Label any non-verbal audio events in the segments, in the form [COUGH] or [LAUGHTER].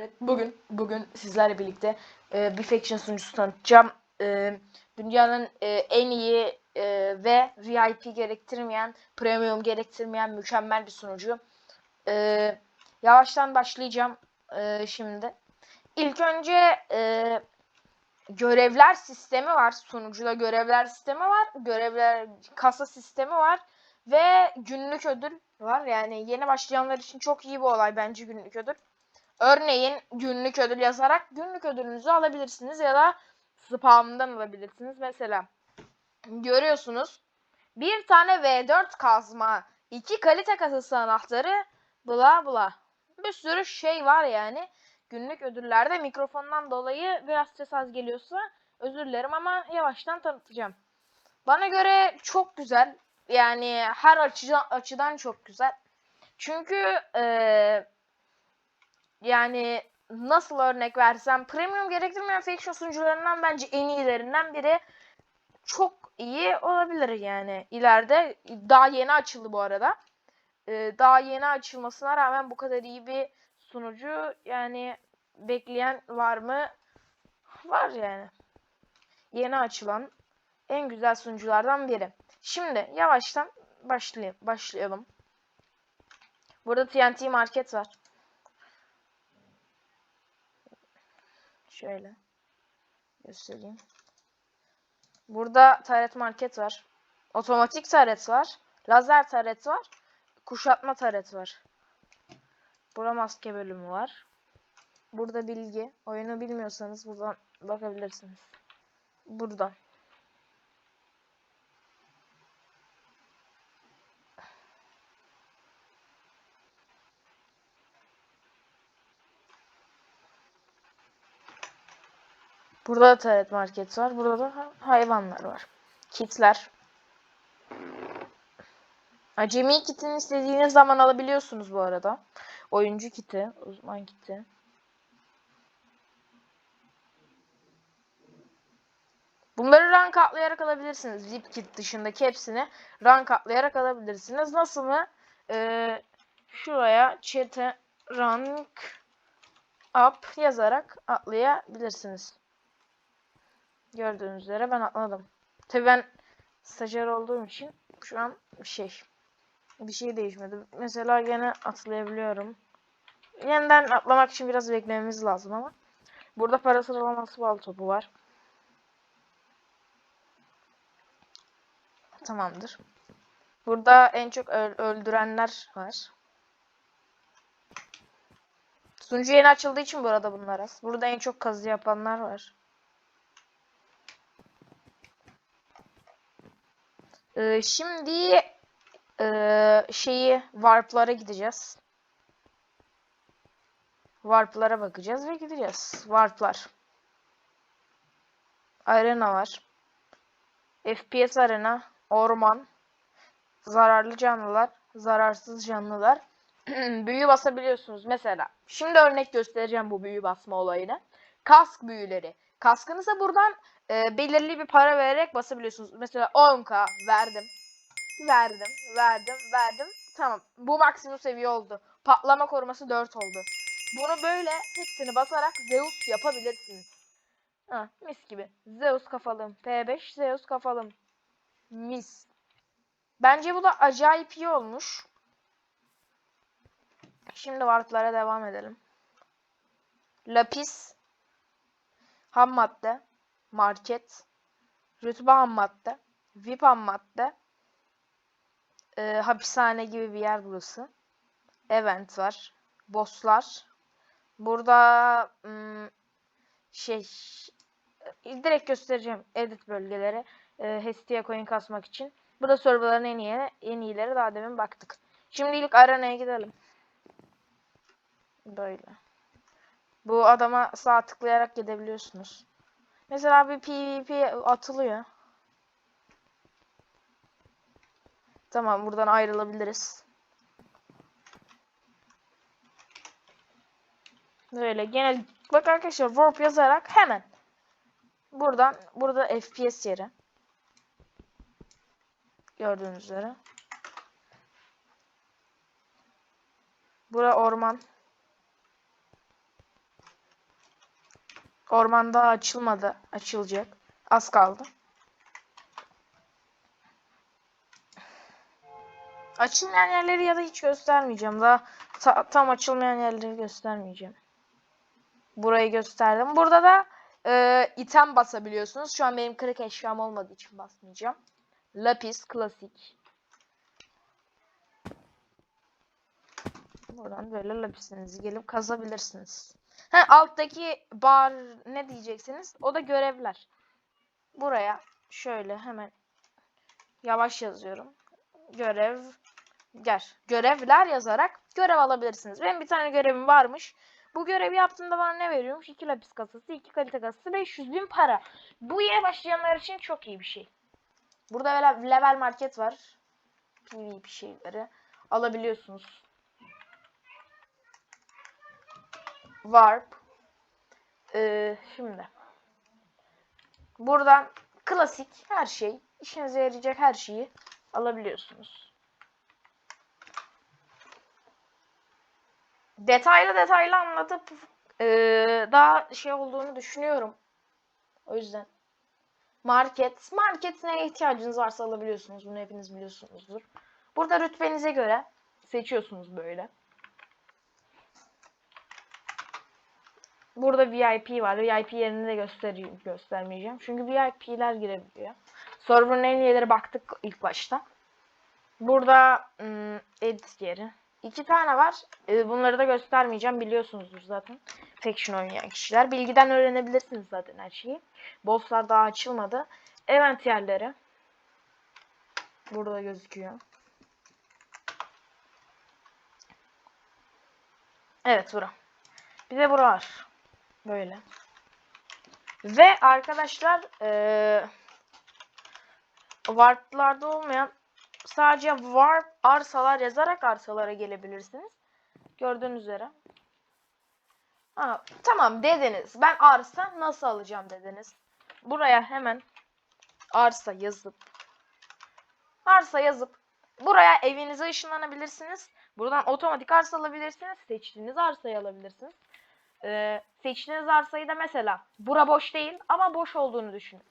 Emret. Bugün bugün sizlerle birlikte e, bir faction sunucusu tanıtacağım. E, dünyanın e, en iyi e, ve VIP gerektirmeyen, premium gerektirmeyen mükemmel bir sunucu. E, yavaştan başlayacağım e, şimdi. İlk önce e, görevler sistemi var. Sunucuda görevler sistemi var. Görevler kasa sistemi var. Ve günlük ödül var. Yani yeni başlayanlar için çok iyi bir olay bence günlük ödül. Örneğin günlük ödül yazarak günlük ödülünüzü alabilirsiniz ya da spam'dan alabilirsiniz. Mesela görüyorsunuz bir tane V4 kazma, iki kalite kasası anahtarı, bla bla. Bir sürü şey var yani. Günlük ödüllerde mikrofondan dolayı biraz ses az geliyorsa özür dilerim ama yavaştan tanıtacağım. Bana göre çok güzel. Yani her açıdan, açıdan çok güzel. Çünkü eee yani nasıl örnek versem premium gerektirmeyen faction sunucularından bence en iyilerinden biri çok iyi olabilir yani. İleride daha yeni açıldı bu arada. Ee, daha yeni açılmasına rağmen bu kadar iyi bir sunucu yani bekleyen var mı? Var yani. Yeni açılan en güzel sunuculardan biri. Şimdi yavaştan başlayalım başlayalım. Burada TNT market var Şöyle göstereyim. Burada taret market var. Otomatik taret var. Lazer taret var. Kuşatma taret var. Burada maske bölümü var. Burada bilgi. Oyunu bilmiyorsanız buradan bakabilirsiniz. Burada. Burada da taret market var. Burada da ha- hayvanlar var. Kitler. Acemi kitini istediğiniz zaman alabiliyorsunuz bu arada. Oyuncu kiti, uzman kiti. Bunları rank atlayarak alabilirsiniz. VIP kit dışındaki hepsini rank atlayarak alabilirsiniz. Nasıl mı? Ee, şuraya chat'e rank up yazarak atlayabilirsiniz. Gördüğünüz üzere ben atladım. Tabii ben stajyer olduğum için şu an şey bir şey değişmedi. Mesela gene atlayabiliyorum. Yeniden atlamak için biraz beklememiz lazım ama. Burada para sıralaması bal topu var. Tamamdır. Burada en çok öl- öldürenler var. Sunucu yeni açıldığı için bu arada bunlar az. Burada en çok kazı yapanlar var. Ee, şimdi ee, şeyi warp'lara gideceğiz. Warp'lara bakacağız ve gideceğiz. Warp'lar. Arena var. FPS arena, orman, zararlı canlılar, zararsız canlılar. [CLEARS THROAT] Büyü basabiliyorsunuz mesela. Şimdi örnek göstereceğim bu büyü basma olayını. Kask büyüleri. Kaskınıza buradan e, belirli bir para vererek basabiliyorsunuz. Mesela 10k verdim. Verdim, verdim, verdim. Tamam. Bu maksimum seviye oldu. Patlama koruması 4 oldu. Bunu böyle hepsini basarak Zeus yapabilirsiniz. Ha, mis gibi. Zeus kafalım. P5 Zeus kafalım. Mis. Bence bu da acayip iyi olmuş. Şimdi warp'lara devam edelim. Lapis. Ham madde. Market. Rütbe ham madde. VIP ham madde. Ee, hapishane gibi bir yer burası. Event var. Bosslar. Burada ım, şey direkt göstereceğim edit bölgeleri. E, Hestia coin kasmak için. Bu da serverların en iyi en iyileri daha demin baktık. Şimdi ilk arenaya gidelim. Böyle. Bu adama sağ tıklayarak gidebiliyorsunuz. Mesela bir PvP atılıyor. Tamam buradan ayrılabiliriz. Böyle gene bak arkadaşlar warp yazarak hemen buradan burada FPS yeri. Gördüğünüz üzere. Bura orman. Orman daha açılmadı. Açılacak. Az kaldı. Açılmayan yerleri ya da hiç göstermeyeceğim. Daha ta- tam açılmayan yerleri göstermeyeceğim. Burayı gösterdim. Burada da e, item basabiliyorsunuz. Şu an benim kırık eşyam olmadığı için basmayacağım. Lapis klasik. Buradan böyle lapisinizi gelip kazabilirsiniz. Ha, alttaki bar ne diyeceksiniz? O da görevler. Buraya şöyle hemen yavaş yazıyorum. Görev ger. Görevler yazarak görev alabilirsiniz. Benim bir tane görevim varmış. Bu görevi yaptığımda bana ne veriyormuş? 2 lapis kasası, 2 kalite kasası, 500 bin para. Bu yeni başlayanlar için çok iyi bir şey. Burada level market var. PvP şeyleri alabiliyorsunuz. Warp. Ee, şimdi. Buradan klasik her şey, işinize yarayacak her şeyi alabiliyorsunuz. Detaylı detaylı anlatıp ee, daha şey olduğunu düşünüyorum. O yüzden. Market. Market neye ihtiyacınız varsa alabiliyorsunuz. Bunu hepiniz biliyorsunuzdur. Burada rütbenize göre seçiyorsunuz böyle. Burada VIP var. VIP yerini de göstereyim, göstermeyeceğim. Çünkü VIP'ler girebiliyor. Server'ın en iyileri baktık ilk başta. Burada ım, edit yeri. İki tane var. Ee, bunları da göstermeyeceğim. Biliyorsunuzdur zaten. Faction oynayan kişiler. Bilgiden öğrenebilirsiniz zaten her şeyi. Bosslar daha açılmadı. Event yerleri. Burada gözüküyor. Evet bura. Bir de bura var. Böyle. Ve arkadaşlar ee, Warp'larda olmayan sadece Warp arsalar yazarak arsalara gelebilirsiniz. Gördüğünüz üzere. Ha, tamam dediniz. Ben arsa nasıl alacağım dediniz. Buraya hemen arsa yazıp arsa yazıp buraya evinize ışınlanabilirsiniz. Buradan otomatik arsa alabilirsiniz. Seçtiğiniz arsayı alabilirsiniz. Ee, seçtiğiniz arsayı da mesela bura boş değil ama boş olduğunu düşünün.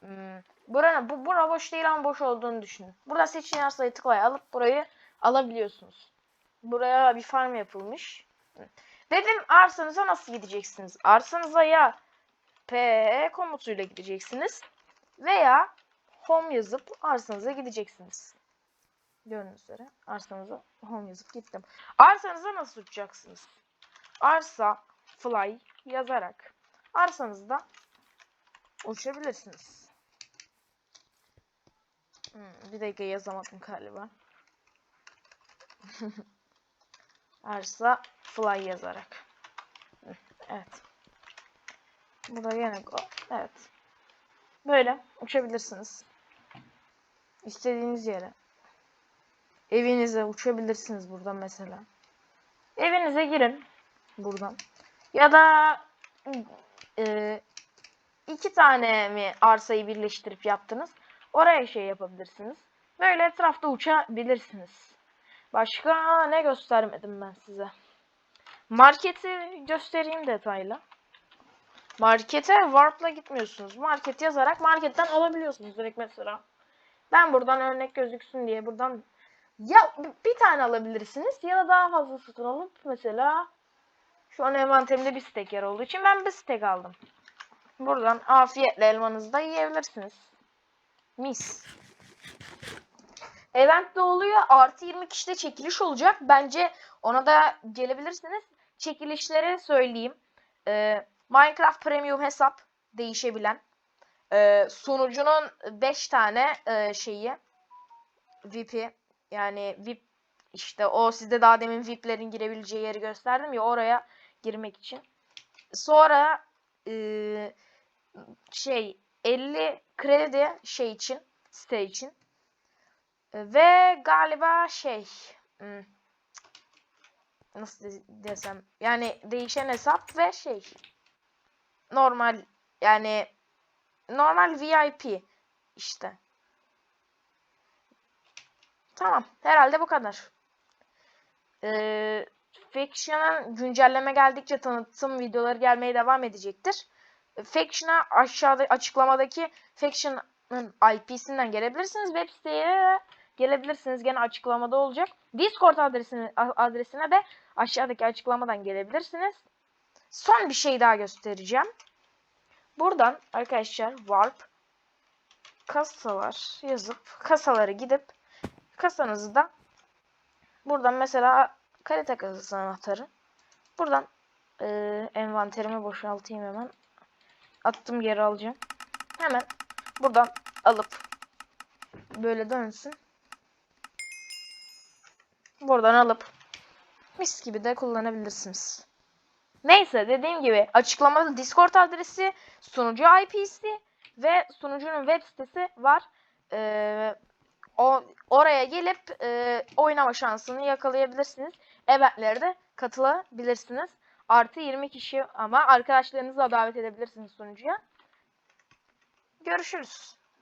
Hmm, buranın bu bura boş değil ama boş olduğunu düşünün. Burada seçtiğiniz arsayı tıklaya alıp burayı alabiliyorsunuz. Buraya bir farm yapılmış. Dedim arsanıza nasıl gideceksiniz? Arsanıza ya P komutuyla gideceksiniz veya home yazıp arsanıza gideceksiniz. Gördüğünüz üzere arsanıza home yazıp gittim. Arsanıza nasıl uçacaksınız? Arsa fly yazarak arsanızda uçabilirsiniz. Hmm, bir dakika yazamadım galiba. [LAUGHS] Arsa fly yazarak. Evet. Burada yine go. Evet. Böyle uçabilirsiniz. İstediğiniz yere. Evinize uçabilirsiniz buradan mesela. Evinize girin buradan. Ya da e, iki tane mi arsayı birleştirip yaptınız? Oraya şey yapabilirsiniz. Böyle etrafta uçabilirsiniz. Başka ne göstermedim ben size? Marketi göstereyim detaylı. Markete Warp'la gitmiyorsunuz. Market yazarak marketten alabiliyorsunuz direkt mesela. Ben buradan örnek gözüksün diye buradan ya bir tane alabilirsiniz ya da daha fazla satın alıp mesela şu an envanterimde bir stek yer olduğu için ben bir stek aldım. Buradan afiyetle elmanızı da yiyebilirsiniz. Mis. Event'te oluyor. Artı 20 kişide çekiliş olacak. Bence ona da gelebilirsiniz. Çekilişleri söyleyeyim. Ee, Minecraft Premium hesap değişebilen. Ee, sunucunun 5 tane e, şeyi VIP'i yani VIP işte o sizde daha demin VIP'lerin girebileceği yeri gösterdim ya oraya girmek için. Sonra e, şey 50 kredi şey için site için ve galiba şey hmm, nasıl de- desem yani değişen hesap ve şey normal yani normal VIP işte. Tamam. Herhalde bu kadar. Ee, Faction'a güncelleme geldikçe tanıtım videoları gelmeye devam edecektir. Faction'a aşağıda açıklamadaki Faction'ın IP'sinden gelebilirsiniz. Web siteye gelebilirsiniz. Gene açıklamada olacak. Discord adresine, adresine de aşağıdaki açıklamadan gelebilirsiniz. Son bir şey daha göstereceğim. Buradan arkadaşlar Warp kasalar yazıp kasaları gidip kasanızı da buradan mesela kalite kasası anahtarı buradan eee envanterimi boşaltayım hemen attım geri alacağım hemen buradan alıp böyle dönsün buradan alıp mis gibi de kullanabilirsiniz. Neyse dediğim gibi açıklamada Discord adresi, sunucu IP'si ve sunucunun web sitesi var. Ee, o oraya gelip e, oynama şansını yakalayabilirsiniz. Eventlere de katılabilirsiniz. Artı 20 kişi ama arkadaşlarınızı da davet edebilirsiniz sunucuya. Görüşürüz.